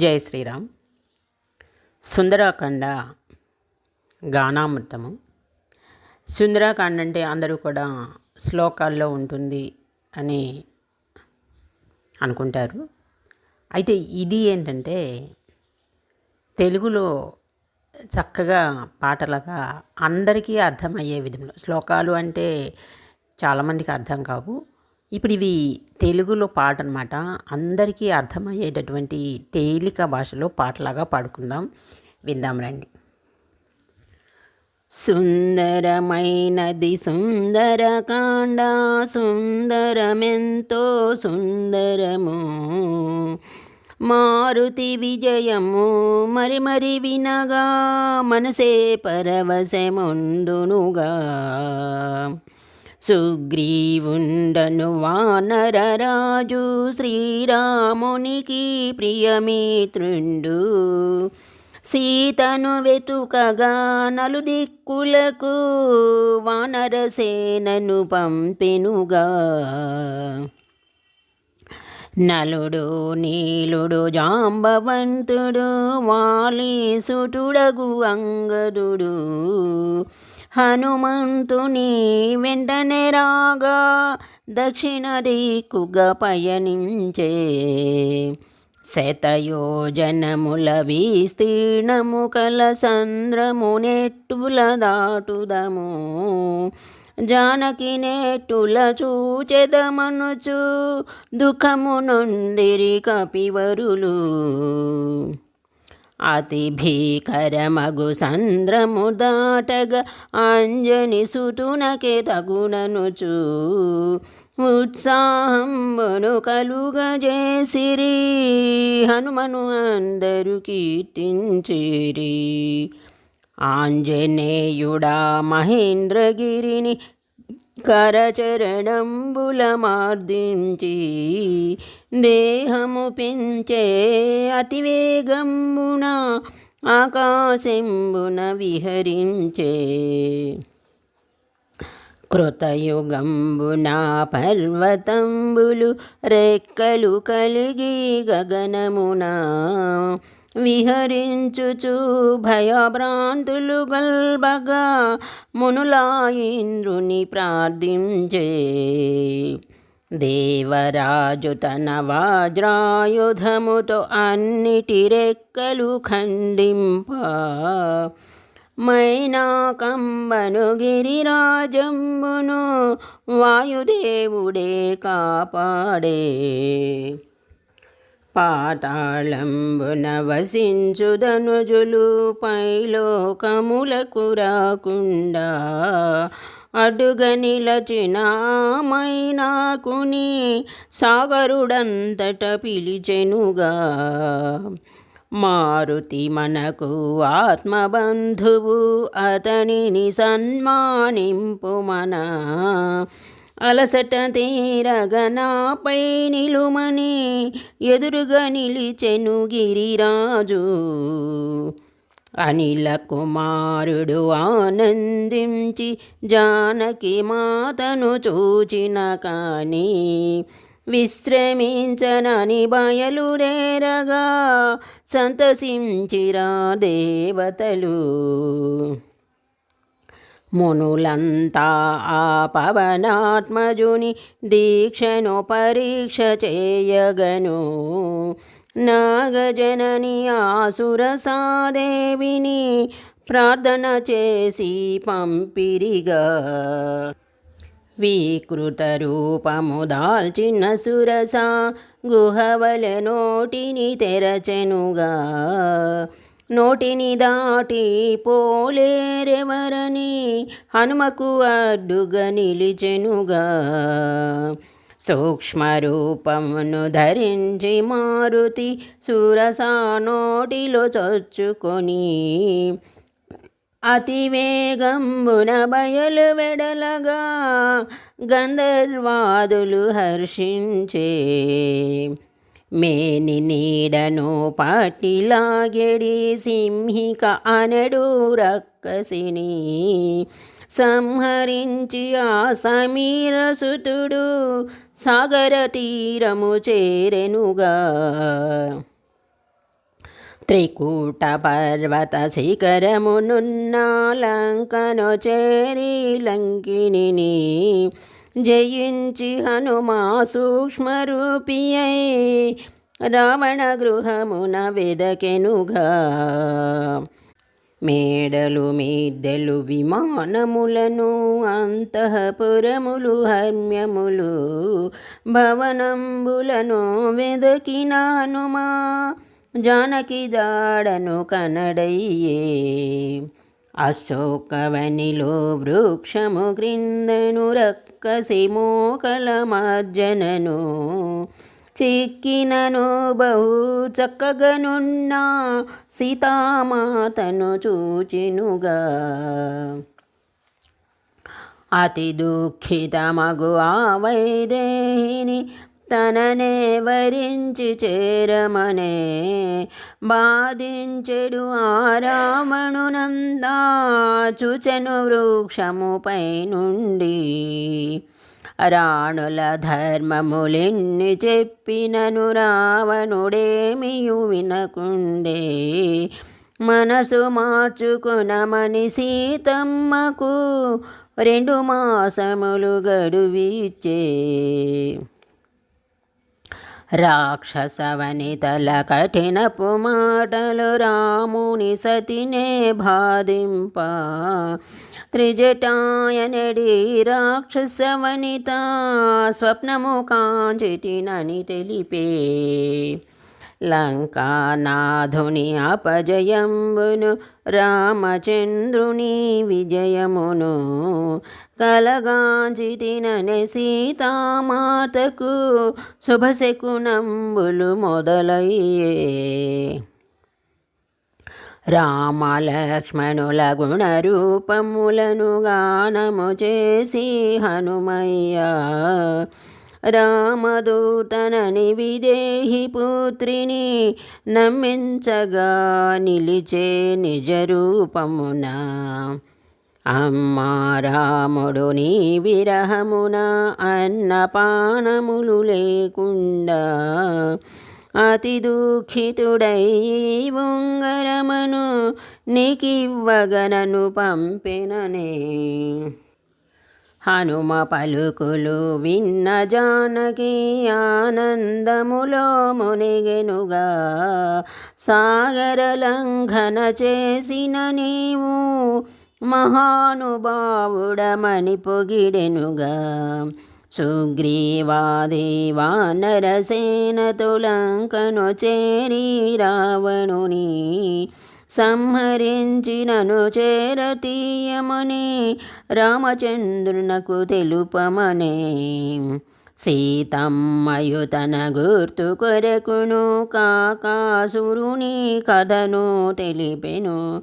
జై శ్రీరామ్. సుందరాకాండ గానామృతము. సుందరాకాండ అంటే అందరూ కూడా శ్లోకాల్లో ఉంటుంది అని అనుకుంటారు. అయితే ఇది ఏంటంటే తెలుగులో చక్కగా పాటలుగా అందరికీ అర్థమయ్యే విధంలో శ్లోకాలు అంటే చాలామందికి అర్థం కావు. ఇప్పుడు ఇవి తెలుగులో పాట అనమాట అందరికీ అర్థమయ్యేటటువంటి తేలిక భాషలో పాటలాగా పాడుకుందాం. విందాం రండి. సుందరమైనది సుందరకాండ సుందరమెంతో సుందరము. మారుతి విజయము మరి మరి వినగా మనసే పరవశముండునుగా. సుగ్రీవుండను వానరరాజు శ్రీరామునికి ప్రియమిత్రుండు. సీతను వెతుకగా నలుదిక్కులకు వానరసేనను పంపెనుగా. నలుడు నీలుడు జాంబవంతుడు వాలీసుటుడగు అంగదుడు. హనుమంతుని వెంటనే రాగా దక్షిణ దిక్కుగా పయనించే శతయోజనముల విస్తీర్ణము కల సంద్రము నెట్టుల దాటుదము. జానకి నెట్టుల చూచెదమనుచు దుఃఖము నొందిరి కపివరులు. అతి భీకరమగు సంద్రము దాటగ అంజని సుతునకే తగుననుచు. ఉత్సాహమును కలుగజేసిరి హనుమను అందరు కీర్తించిరి. ఆంజనేయుడా మహేంద్రగిరిని కరచరణంబుల మార్దించి దేహము పెంచే అతివేగంబున ఆకాశంబున విహరించే. కృతయుగంబున పర్వతంబులు రెక్కలు కలిగి గగనమున విహరించుచు భయభ్రాంతులు గల్బగా మునులా ఇంద్రుని ప్రార్థించే. దేవరాజు తన వజ్రాయుధముతో అన్నిటి రెక్కలు ఖండింప. మైనా కంబను గిరిరాజంబును వాయుదేవుడే కాపాడే. పాతాళంబున వసించుదనుజులు పైలోకములకు రాకుండా అడుగ నిలచిన సాగరుడంతట పిలిచెనుగా. మారుతి మనకు ఆత్మబంధువు అతనిని సన్మానింపు మన అలసట తీరగనాపై నిలుమని ఎదురుగా నిలిచెను గిరిరాజు. అనిల కుమారుడు ఆనందించి జానకి మాతను చూచిన కానీ విశ్రమించనని బయలుదేరగా సంతసించిరా దేవతలు. మునులంతా ఆ పవనాత్మజుని దీక్షను పరీక్ష చేయగను. నాగజనని ఆసురసాదేవిని ప్రార్థన చేసి పంపిరిగా. వికృత రూపము దాల్చిన సురస గుహవల నోటిని తెరచెనుగా. నోటిని దాటి పోలేరెవరని హనుమకు అడ్డుగా నిలిచెనుగా. సూక్ష్మరూపమును ధరించి మారుతి సురసా నోటిలో చొచ్చుకొని. అతివేగంబున బయలు వెడలగా గంధర్వాదులు హర్షించే. మేని నీడను పాటిలాగెడి సింహిక అనడు రక్కసిని. సంహరించి ఆ సమీరసుతుడు సాగర తీరము చేరెనుగా. త్రికూట పర్వత శిఖరమునున్న లంకను చేరి లంకిని జయించి హనుమా సూక్ష్మరూపియై రావణ గృహమున వెదకెనుగా. మేడలు మీద్దెలు విమానములను అంతఃపురములు హర్మ్యములు భవనంబులను వెదకినానుమా. జానకి జాడను కనడయ్యే అశోకవనిలో వృక్షము క్రిందను రక్కసి మోకల మార్జనను చిక్కినను బహు చక్కగనున్న సీతామాతను చూచినుగా. అతి దుఃఖితమగు ఆ వైదేహిని తననే వరించి చేరమనే బాధించెడు ఆ రావణునందా వృక్షముపై నుండి రాణుల ధర్మములెన్ని చెప్పినను రావణుడేమియు వినకుండే. మనసు మార్చుకునమని సీతమ్మకు రెండు మాసములు గడువిచ్చే. రాక్షసవనితల కఠినపు మాటలు రాముని సతినే బాధింప. త్రిజటాయనడి రాక్షసవనిత స్వప్నము కాంచిటినని తెలిపే. లంకానాథుని అపజయంబును రామచంద్రుని విజయమును కలగాంచితినని సీతామాతకు శుభశకునంబులు మొదలయ్యే రామలక్ష్మణుల గుణరూపములను గానము చేసి హనుమయ్య రామదూతనని విదేహి పుత్రిని నమ్మించగా నిలిచే నిజ రూపమున అమ్మా రాముడు నీ విరహమున అన్నపానములు లేకుండా అతి దుఃఖితుడై ఉంగరమను నీకివ్వగనను పంపిననే. హనుమ పలుకులు విన్న జానకి ఆనందములో మునిగెనుగా. సాగర లంఘన చేసిన నీవు మహానుభావుడమని పొగిడెనుగా. సుగ్రీవాది వానరసేనతో చేరి రావణుని సంహరించినను చేరతీయమని రామచంద్రునకు తెలుపమనే సీతమ్మయు తన గుర్తు కొరకును కాకాసురుని కథను తెలిపెను.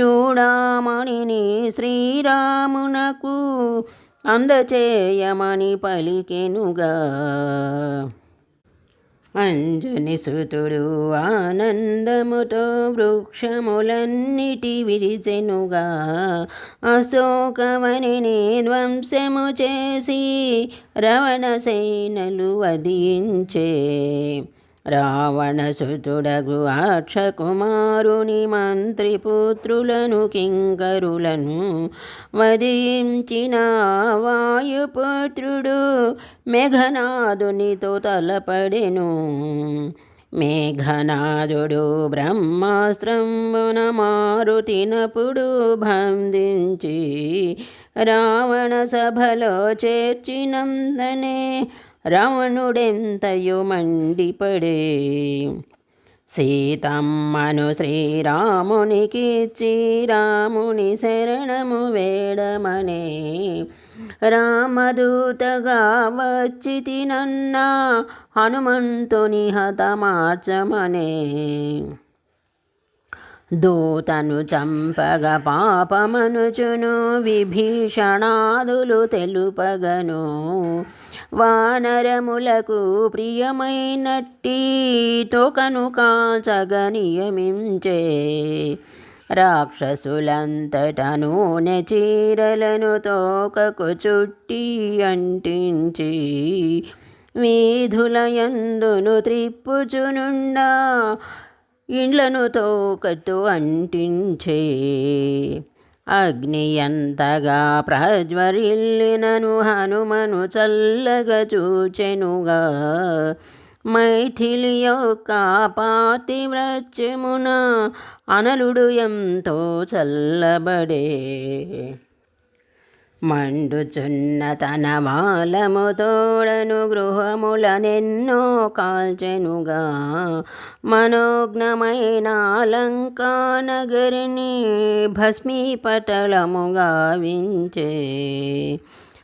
చూడమణిని శ్రీరామునకు అందచేయమని పలికెనుగా అంజని సుతుడు ఆనందముతో వృక్షములన్నిటి విరిచెనుగా అశోకవనిని ధ్వంసము చేసి రవణ సేనలు వధించే. రావణసుతుడగు అక్షకుమారుని మంత్రిపుత్రులను కింకరులను వధించిన వాయుపుత్రుడు మేఘనాథునితో తలపడెను మేఘనాథుడు బ్రహ్మాస్త్రంబున మారుతినప్పుడు బంధించి రావణ సభలో చేర్చినందనే రావణుడెంతయో మండిపడే. సీతమ్మను శ్రీరామునికిచ్చి రాముని శరణము వేడమనే. రామదూతగా వచ్చి తినన్నా హనుమంతుని హతమార్చమనే. దూతను చంపగ పాపమనుచును విభీషణాదులు తెలుపగను. వానరములకు ప్రియమైనట్టి తోకను కాచగ నియమించే రాక్షసులంతటను చీరలను తోకకు చుట్టి అంటించి వీధులయందును త్రిప్పుచునుండా ఇండ్లను తోకతో అంటించే అగ్ని ఎంతగా ప్రజ్వరిల్లినను హనుమను చల్లగా చూచెనుగా. మైథిలి యొక్క పాతివ్రత్యమున అనలుడు ఎంతో చల్లబడే. మండుచున్న తన మాలము తోడను గృహములనెన్నో కాల్చెనుగా. మనోజ్ఞమైన అలంకానగరిని భస్మీపటలముగా వించే.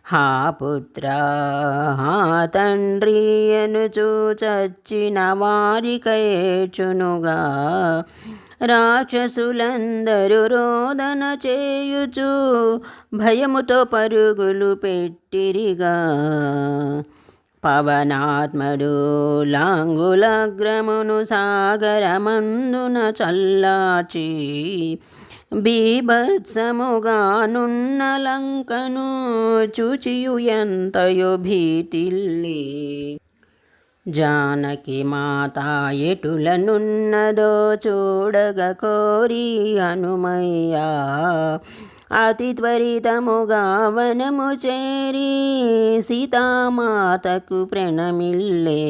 హా పుత్ర హా తండ్రి అనుచూ చచ్చిన వారికైచునుగా రాక్షసులందరూ రోదన చేయుచు భయముతో పరుగులు పెట్టిరిగా. పవనాత్మడు లాంగులగ్రమును సాగరమందున చల్లాచి బీభత్సముగానున్న లంకను చూచియు ఎంతయో భీతిల్లి. జానకి మాత ఎటులనున్నదో చూడగ కోరి హనుమయ్య. అతి త్వరితముగా వనము చేరి సీతామాతకు ప్రణమిల్లే.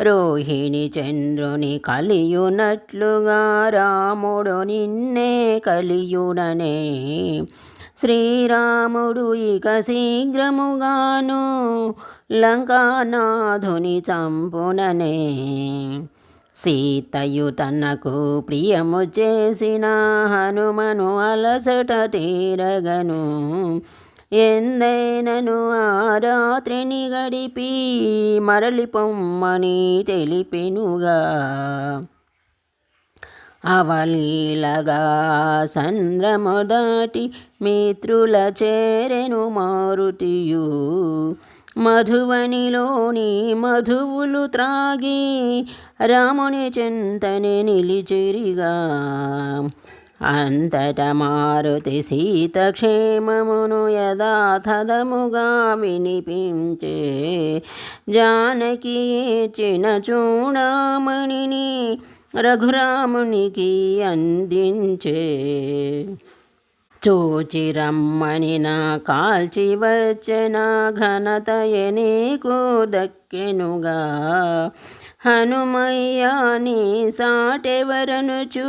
రోహిణి చంద్రుని కలియునట్లుగా రాముడు నిన్నే కలియుననే. శ్రీరాముడు ఇక శీఘ్రముగాను లంకానాథుని చంపుననే. సీతయు తనకు ప్రియము చేసిన హనుమను అలసట తీరగను. ఎందైనను ఆ రాత్రిని గడిపి మరలి పొమ్మని తెలిపెనుగా. అవలీలగా సంద్రమొదటి మిత్రుల చేరెను మారుతియు. మధువనిలోని మధువులు త్రాగి రాముని చింతని నిలిచిరిగా. అంతట మారుతి సీత క్షేమమును యథాతథముగా వినిపించే జానకి చిన చూడమణిని రఘురామునికి అందించే. చూచి రమ్మని నా కాల్చి వచ్చిన ఘనత నీకు దక్కెనుగా. హనుమయ్యాని సాటెవరను చూ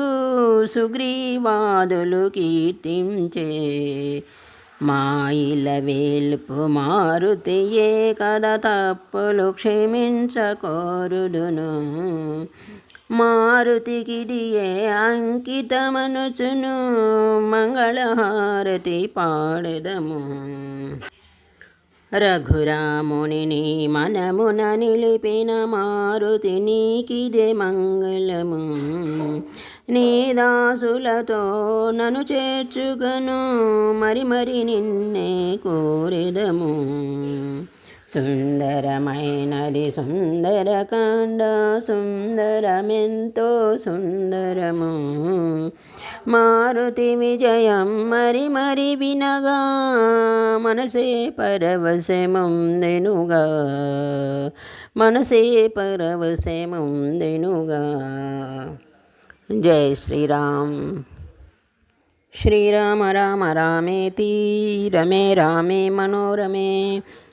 సుగ్రీవాదులు కీర్తించే. మాయిల వేల్పు మారుతియే కథ తప్పులు క్షమించకోరుదును మారుతికిదియే అంకితమనుచును మంగళహారతి పాడదము. రఘురాముని మనమున నిలిపిన మారుతి నీకిదే మంగళము. నీ దాసులతో నను చేర్చుగను మరి మరి నిన్నే కోరెదము. సుందరమైనది సుందరకాండ సుందరమెంతో సుందరము మారుతి విజయం మరి మరి వినగా మనసే పరవశముందెనుగా మనసే పరవశముందెనుగా జై శ్రీరామ్ శ్రీరామ రామ రామేతి రమే రామే మనోరమే सहस्रनामतत्तुल्यं रामनामवरानन् श्रीराम राम रामेति रमे रामे मनोरमे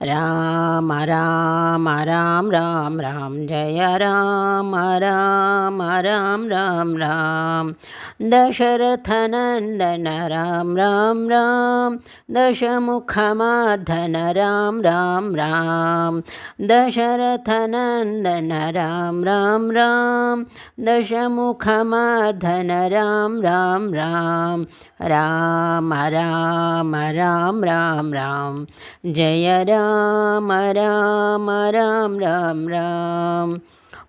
राम राम राम राम राम जय राम राम राम राम राम दशरथनन्दन राम राम राम दशमुखमार्धन राम राम राम दशरथनन्दन राम राम राम दशमुखमार्धन राम राम राम राम राम राम राम राम जय राम राम राम राम राम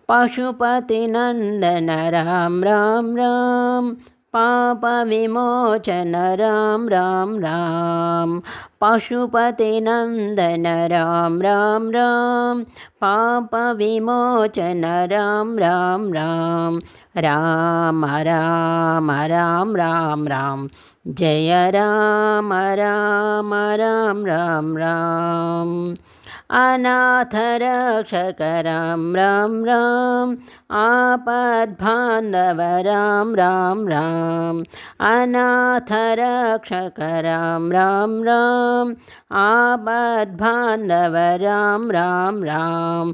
पशुपतिनन्दन राम राम राम पापविमोचन राम राम राम पशुपतिनन्दन राम राम राम पाप राम राम राम राम राम राम राम राम जय राम राम राम राम राम अनाथरक्षक राम राम राम आपद्भान्धव राम राम राम अनाथरक्षक राम राम राम आपद्भान्धव राम राम राम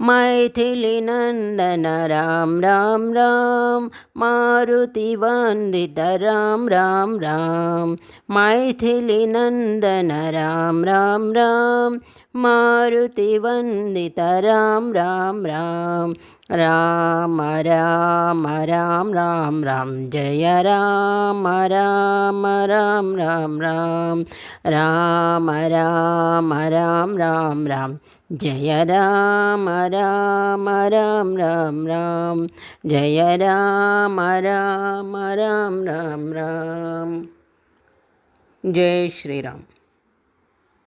मैथिली नन्दन राम राम राम मारुति वन्दित राम राम राम मैथिली नन्दन राम राम राम मारुति वन्दित राम राम राम राम राम राम राम राम जय राम राम राम राम राम राम राम राम राम राम जय राम राम राम राम राम। जय राम राम राम राम राम। जय श्री राम